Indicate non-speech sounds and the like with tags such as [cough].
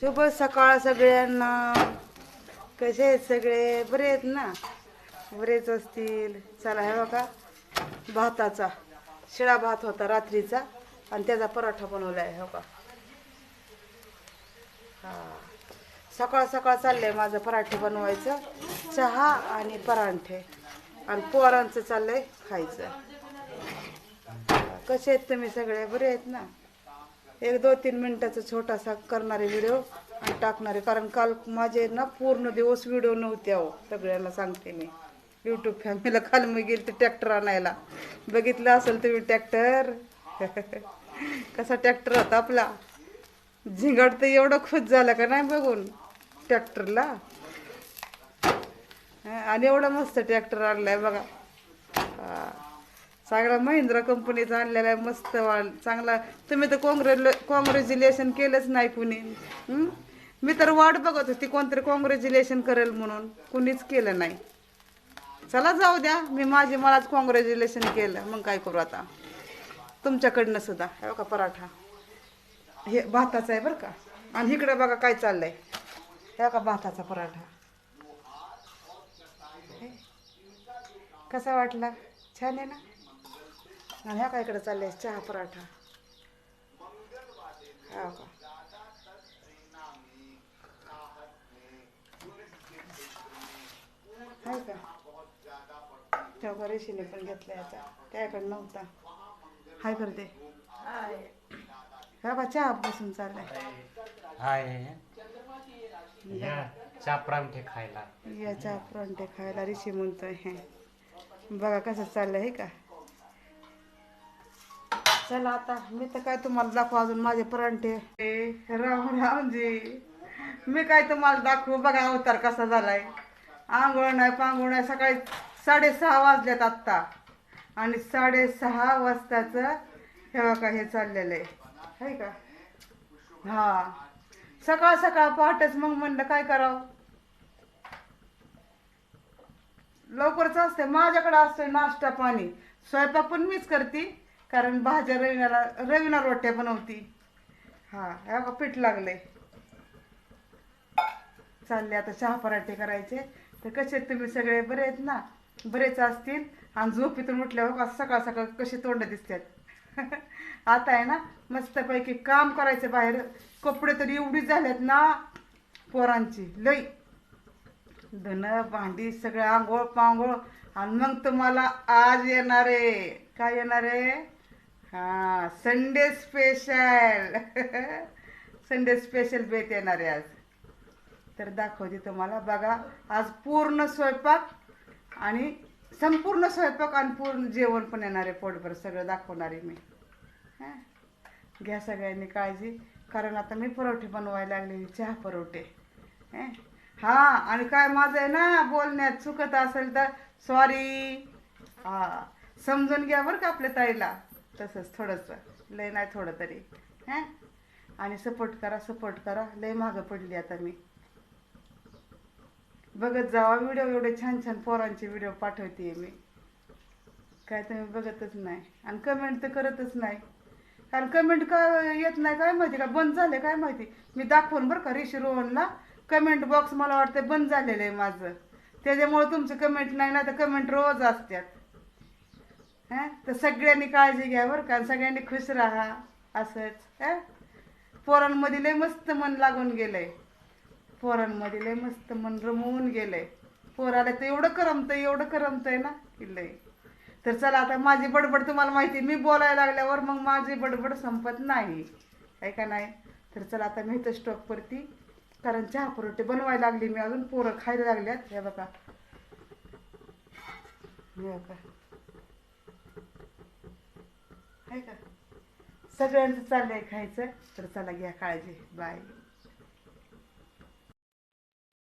शुभ सकाळ सगळ्यांना. कसे आहेत सगळे? बरे आहेत ना? बरेच असतील. चला हे बघा. भाताचा. शिळा भात होता रात्रीचा आणि त्याचा पराठा बनवला आहे हो का हा. सकाळ सकाळ चाललंय माझं पराठे बनवायचं. चहा आणि पराठे. आणि पोरांचं चाललंय खायचं. कसे आहेत तुम्ही सगळे? बरे आहेत ना? एक दोन तीन मिनिटाचा छोटासा करणारे व्हिडिओ आणि टाकणारे. कारण काल माझे ना पूर्ण दिवस व्हिडिओ नव्हते अहो सगळ्यांना सांगते मी. यूट्यूब फॅमिलीला काल मी गेली ते ट्रॅक्टर आणायला. बघितलं असेल तुम्ही ट्रॅक्टर [laughs] कसा ट्रॅक्टर होता आपला? झिंगाट तर एवढं खुश झालं का नाही बघून ट्रॅक्टरला आणि एवढा मस्त ट्रॅक्टर आणलाय बघा. सगळा चांगला महिंद्रा कंपनीचा आणलेला आहे मस्त वाल चांगला. तुम्ही तर काँग्रेल काँग्रॅच्युलेशन केलंच नाही कुणी. मी तर वाट बघत होती कोणतरी काँग्रॅच्युलेशन करेल म्हणून. कुणीच केलं नाही. चला जाऊ द्या मी माझी मलाच काँग्रॅच्युलेशन केलं. मग काय करू आता? तुमच्याकडनं सुद्धा. हे बघा पराठा. हे भाताचा आहे बरं का? आणि इकडे बघा काय चाललंय. हे बघा भाताचा पराठा. हे. कसा वाटला? छान आहे ना? आणि ह्या काय इकडे चाललंय चहा पराठा. हा का? हाय का? तेव्हा रेशीने पण घेतला याचा त्याकडे नव्हता. हाय करते हा का चहा बसून चाललाय. हाय. या चापरामठे खायला. या चहा परांठे खायला ऋषी म्हणतोय. हे बघा कसं चाललंय हे का? चला आता मी तर काय तुम्हाला दाखवू अजून माझे परांठे? राम रामजी. मी काय तुम्हाला दाखवू? बघा अवतार कसा झालाय. आंघोळ नाही पांघोळ नाही. सकाळी साडेसहा वाजल्यात आत्ता. आणि साडेसहा वाजताचं हे बघा हे चाललेलं आहे. है का? हा. सकाळ सकाळ पहाटेच मग म्हणलं काय करावं? लवकरच असते माझ्याकडे असतोय नाश्ता पाणी. स्वयंपाक पण मीच करते. कारण भाज्या रविनाला रविना रोट्या बनवती. हा हे बघा पीठ लागले चालले आता चहा पराठे करायचे. तर कसे तुम्ही सगळे? बरे आहेत ना? बरेच असतील. आणि झोपेतून उठल्यावर सकाळ सकाळ कसे तोंड दिसतात. [laughs] आता आहे ना मस्तपैकी काम करायचं बाहेर. कपडे तर एवढी झालेत ना पोरांची. लई. धन भांडी सगळं आंघोळ पांघोळ. आणि मग तुम्हाला आज येणार आहे. काय येणार आहे? हा संडे स्पेशल संडे स्पेशल बेत येणार आहे आज. तर दाखवते तुम्हाला. बघा आज पूर्ण स्वयंपाक आणि संपूर्ण स्वयंपाक आणि पूर्ण जेवण पण येणार आहे पोटभर. सगळं दाखवणार आहे मी. हा. घ्या सगळ्यांनी काळजी. कारण आता मी परोठे बनवायला लागले चहा परोठे. हां. हा आणि काय माझं आहे ना बोलण्यात चुकत असेल तर सॉरी हा. समजून घ्या बरं का आपल्या ताईला. तसंच थोडंसं. लय नाही थोडं तरी. हां? आणि सपोर्ट करा सपोर्ट करा. लय मागं पडली आता मी. बघत जावा व्हिडिओ एवढे छान छान पोरांचे व्हिडिओ पाठवते मी. काय तुम्ही बघतच नाही. आणि कमेंट तर करतच नाही. कारण कमेंट का येत नाही काय माहिती? का बंद झाले काय माहिती? मी दाखवून बरं का ऋषी रोहनला. कमेंट बॉक्स मला वाटतं बंद झालेलं आहे माझं. त्याच्यामुळे तुमचं कमेंट नाही ना तर कमेंट रोज असतात हां? तर सगळ्यांनी काळजी घ्या बरं का सगळ्यांनी खुश राहा असंच हां? पोरांमध्ये लय मस्त मन लागून गेलंय. पोरांमध्ये लय मस्त मन रमवून गेलंय. पोराला तर एवढं करमतंय एवढं करमतंय ना की लय. तर चला आता माझी बडबड तुम्हाला माहिती मी बोलायला लागल्यावर मग माझी बडबड संपत नाही. आहे का नाही? तर चला आता मी इथं स्टॉक परती कारण चहा परोटे बनवायला लागली मी अजून पोरं खायला लागल्यात. हे बघा. हे बघा. आहे का? सगळ्यांचं चाललंय खायचं. तर चला घ्या काळजी. बाय